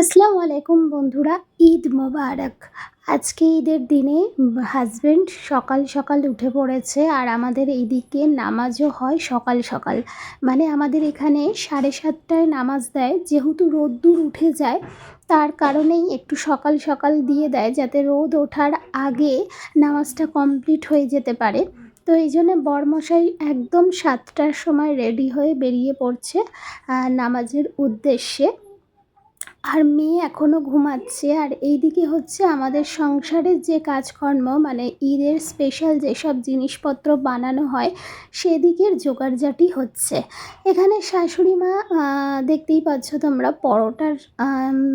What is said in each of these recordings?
আসসালামু আলাইকুম বন্ধুরা, ঈদ মোবারক। আজকে ঈদের দিনে হাজব্যান্ড সকাল সকাল উঠে পড়েছে আর আমাদের এইদিকে নামাজও হয় সকাল সকাল। মানে আমাদের এখানে সাড়ে সাতটায় নামাজ দেয়, যেহেতু রোদ্দুর উঠে যায়, তার কারণেই একটু সকাল সকাল দিয়ে দেয় যাতে রোদ ওঠার আগে নামাজটা কমপ্লিট হয়ে যেতে পারে। তো এই জন্যে বরমশাই একদম সাতটার সময় রেডি হয়ে বেরিয়ে পড়ছে নামাজের উদ্দেশ্যে। আর মেয়ে এখনও ঘুমাচ্ছে, আর এইদিকে হচ্ছে আমাদের সংসারের যে কাজকর্ম মানে ঈদের স্পেশাল যেসব জিনিসপত্র বানানো হয়, সেদিকের জোগাড়জাটি হচ্ছে। এখানে শাশুড়ি মা দেখতেই পাচ্ছ তোমরা পরোটার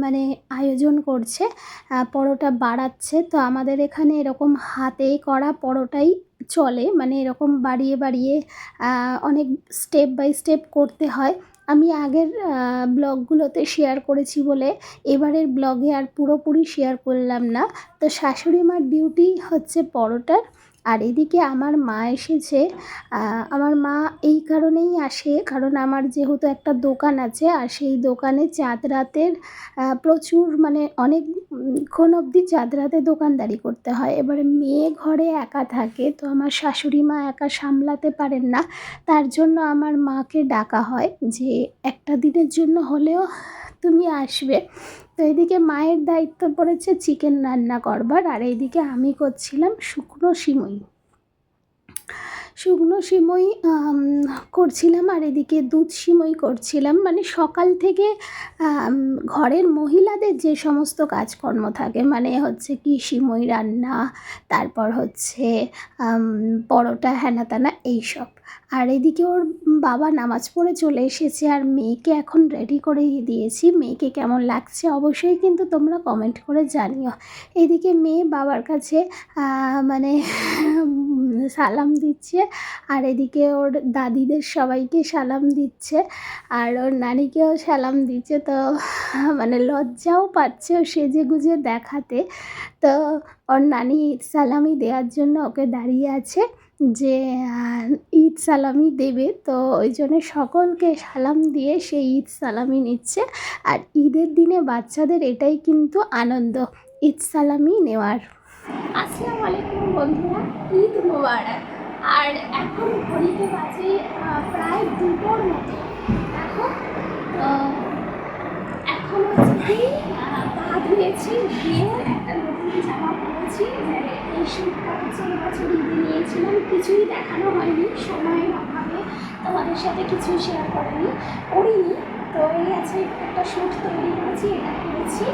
মানে আয়োজন করছে পরোটা বাড়াচ্ছে। তো আমাদের এখানে এরকম হাতে করা পরোটাই চলে মানে এরকম বাড়িয়ে বাড়িয়ে অনেক স্টেপ বাই স্টেপ করতে হয়। আমি আগের ব্লগগুলোতে শেয়ার করেছি বলে এবারের ব্লগে আর পুরোপুরি শেয়ার করলাম না। তো শাশুড়ি মার ডিউটি হচ্ছে পরোটার। আর এদিকে আমার মা এসেছে আমার মা কারণেই আসে। কারণ আমার যেহেতু একটা দোকান আছে, আর সেই দোকানে চাঁদ রাতের প্রচুর মানে অনেকক্ষণ অবধি চাঁদ রাতে দোকানদারি করতে হয়। এবারে মেয়ে ঘরে একা থাকে, তো আমার শাশুড়ি মা একা সামলাতে পারেন না। তার জন্য আমার মাকে ডাকা হয় যে, একটা দিনের জন্য হলেও তুমি আসবে। তো এদিকে মায়ের দায়িত্ব পড়েছে চিকেন রান্না করবার, আর এইদিকে আমি করছিলাম শুকনো সিমই। শুকনো সিমই করছিলাম আর এদিকে দুধ সিমই করছিলাম। মানে সকাল থেকে ঘরের মহিলাদের যে সমস্ত কাজকর্ম থাকে মানে হচ্ছে কি সিমই রান্না, তারপর হচ্ছে পরোটা হ্যানা ত্যানা এইসব। আর এদিকে ওর বাবা নামাজ পড়ে চলে এসেছে আর মেয়েকে এখন রেডি করে দিয়েছি। মেয়েকে কেমন লাগছে অবশ্যই কিন্তু তোমরা কমেন্ট করে জানিও। এদিকে মেয়ে বাবার কাছে মানে সালাম দিচ্ছে। আর এদিকে ওর দাদিদের সবাইকে সালাম দিচ্ছে। আর ওর নানিকেও সালাম দিচ্ছে। তো মানে লজ্জাও পাচ্ছে ও সেজে গুজে দেখাতে। তো ওর নানি সালামি দেওয়ার জন্য ওকে দাঁড়িয়ে আছে যে ঈদ সালামি দেবে। তো ওই জন্য সকলকে সালাম দিয়ে সে ঈদ সালামি নিচ্ছে। আর ঈদের দিনে বাচ্চাদের এটাই কিন্তু আনন্দ, ঈদ সালামি নেওয়ার। আসসালামু আলাইকুম বন্ধুরা, ঈদ মোবারক। আর এখন ঘড়িতে বাজে প্রায় দুটোর মতো। এখন এখন হচ্ছে কি ধুয়েছি দিয়ে একটা নতুন জামা পরেছি এই শ্যুটটা হচ্ছে এবছর নিয়েছিলাম। কিছুই দেখানো হয়নি, সময়ের অভাবে তোমাদের সাথে কিছুই শেয়ার করিনি করিনি। তো এই আছে একটা শ্যুট তৈরি করেছি, এটা করেছি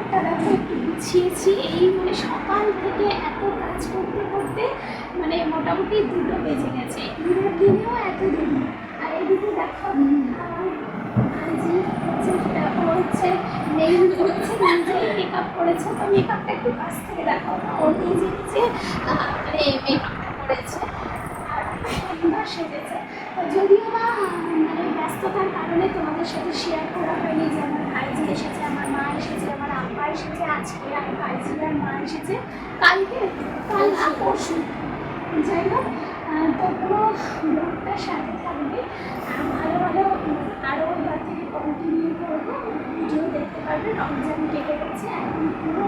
ঘরটা দেখো একটু গুছিয়েছি এই মানে সকাল থেকে এত কাজ করতে করতে মানে মোটামুটি দুটো বেজে গেছে। ঈদের দিনেও এত দেরি। আর এদিকে দেখো জি হচ্ছে ও হচ্ছে নেইল করছে নিজেই মেকআপ করেছে। তো মেকআপটা একটু কাছ থেকে দেখো ও নিজে নিজে মানে মেকআপটা করেছে। সেজেছে। যদিও বা মানে ব্যস্ততার কারণে তোমাদের সাথে শেয়ার করা হয়নি যে আমার ভাইজি এসেছে আমার মা এসেছে আমার আব্বা এসেছে আজকে ভাইজি আর মা এসেছে। কালকে, কাল না, পরশু। যাই হোক তো পুরো ব্লগটার সাথে থাকবে। ভালো ভালো আরও এবার থেকে কন্টিনিউ করব। ভিডিও দেখতে পারবে রমজান কেটে গেছে, এখন পুরো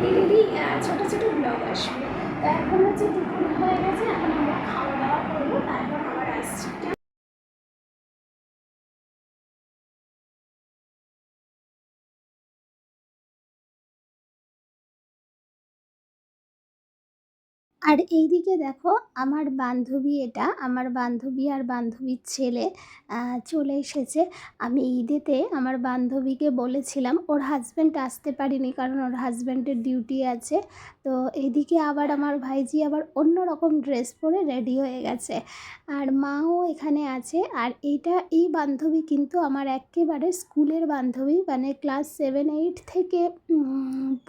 ডেলি ডেলি ছোটো ছোটো ব্লগ আসবে। তো এখন হচ্ছে দুপুর হয়ে গেছে, এখন আমরা খাওয়া দাওয়া করব, তারপর আর এইদিকে দেখো, আমার বান্ধবী এটা, আমার বান্ধবী আর বান্ধবীর ছেলে চলে এসেছে। আমি ঈদেতে আমার বান্ধবীকে বলেছিলাম, ওর হাজব্যান্ড আসতে পারিনি কারণ ওর হাজব্যান্ডের ডিউটি আছে। তো এইদিকে আবার আমার ভাইজি আবার অন্য রকম ড্রেস পরে রেডি হয়ে গেছে। আর মাও এখানে আছে। আর এইটা, এই বান্ধবী কিন্তু আমার একেবারে স্কুলের বান্ধবী মানে ক্লাস সেভেন এইট থেকে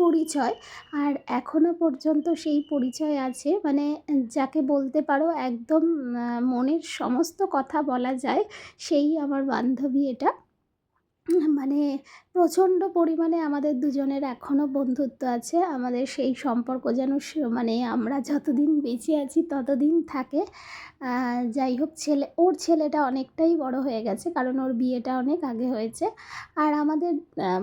পরিচয়। আর এখনও পর্যন্ত সেই পরিচয় আছে। মানে যাকে বলতে পারো একদম মনের সমস্ত কথা বলা যায়, সেই আমার বান্ধবী এটা। মানে প্রচণ্ড পরিমাণে আমাদের দুজনের এখনও বন্ধুত্ব আছে। আমাদের সেই সম্পর্ক যেন মানে আমরা যতদিন বেঁচে আছি ততদিন থাকে। যাই হোক, ছেলে, ওর ছেলেটা অনেকটাই বড় হয়ে গেছে, কারণ ওর বিয়েটা অনেক আগে হয়েছে। আর আমাদের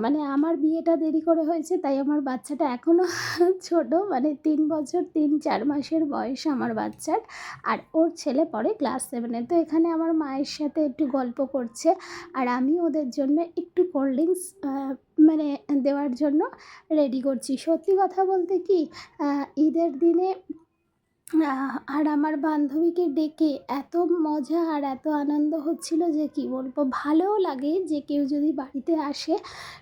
মানে আমার বিয়েটা দেরি করে হয়েছে, তাই আমার বাচ্চাটা এখনও ছোট মানে তিন বছর, তিন, চার মাসের বয়স আমার বাচ্চার। আর ওর ছেলে পড়ে ক্লাস সেভেনে। তো এখানে আমার মায়ের সাথে একটু গল্প করছে, আর আমি ওদের জন্য একটু কোল্ড ড্রিঙ্কস মানে দেওয়ার জন্য রেডি করছি। সত্যি কথা বলতে কি ঈদের দিনে আর আমার বান্ধবীকে ডেকে এত মজা আর এত আনন্দ হচ্ছিল যে কি বলব, ভালোও লাগে যে কেউ যদি বাড়িতে আসে।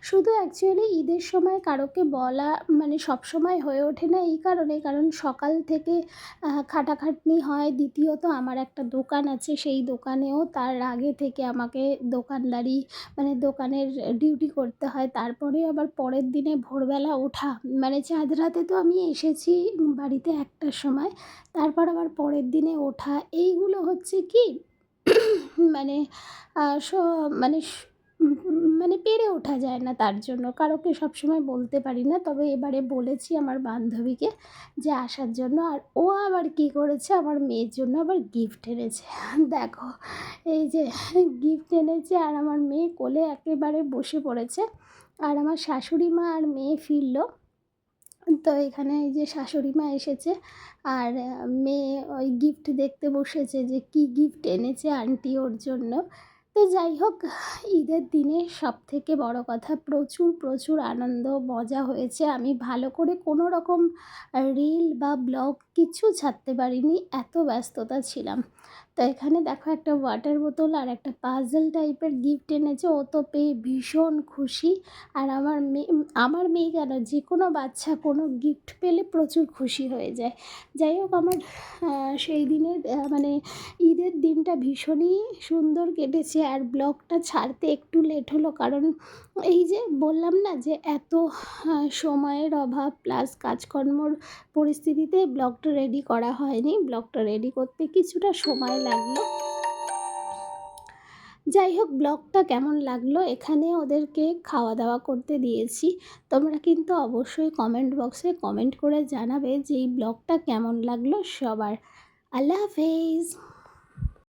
শুধু অ্যাকচুয়ালি ঈদের সময় কারোকে বলা মানে সব সময় হয়ে ওঠে না এই কারণে, কারণ সকাল থেকে খাটাখাটনি হয়। দ্বিতীয়ত আমার একটা দোকান আছে, সেই দোকানেও তার আগে থেকে আমাকে দোকানদারি মানে দোকানের ডিউটি করতে হয়। তারপরে আবার পরের দিনে ভোরবেলা ওঠা। মানে চাঁদ রাতে তো আমি এসেছি বাড়িতে একটার সময়। তারপর আবার পরের দিনে ওঠা, এইগুলো হচ্ছে কি? মানে মানে মানে পেরে ওঠা যায় না তার জন্য। কারোকে সবসময় বলতে পারি না, তবে এবারে বলেছি আমার বান্ধবীকে যে আসার জন্য। আর ও আবার কী করেছে? আমার মেয়ের জন্য আবার গিফট এনেছে। দেখো, এই যে গিফট এনেছে আর আমার মেয়ে কোলে একেবারে বসে পড়েছে। আর আমার শাশুড়ি মা আর মেয়ে ফিরলো। তো এখানে এই যে শাশুড়ি মা এসেছে আর মেয়ে ওই গিফট দেখতে বসেছে যে কী গিফট এনেছে আন্টি ওর জন্য। তো যাই হোক, ঈদের দিনে সব থেকে বড় কথা প্রচুর প্রচুর আনন্দ, মজা হয়েছে। আমি ভালো করে কোনো রকম রিল বা ব্লগ কিছু ছাড়তে পারিনি, এত ব্যস্ততা ছিলাম। তো এখানে দেখো একটা ওয়াটার বোতল আর একটা পাজল টাইপের গিফট এনেছে। ও তো পেয়ে ভীষণ খুশি। আর আমার মেয়ে আমার মেয়ে কেন, যে কোনো বাচ্চা কোনো গিফট পেলে প্রচুর খুশি হয়ে যায়। যাই হোক, আমার সেই দিনের মানে ঈদের দিনটা ভীষণই সুন্দর কেটেছে। আর ব্লগটা ছাড়তে একটু লেট হলো, কারণ এই যে বললাম না যে এত সময়ের অভাব প্লাস কাজকর্মর পরিস্থিতিতে ব্লগটা রেডি করা হয়নি। ব্লগটা রেডি করতে কিছুটা সময় লাগল। যাই হোক, ব্লগটা কেমন লাগল এখানে ওদেরকে খাওয়া দাওয়া করতে দিয়েছি। তোমরা কিন্তু অবশ্যই কমেন্ট বক্সে কমেন্ট করে জানাবে যে এই ব্লগটা কেমন লাগল সবার। আল্লাহ হাফেজ!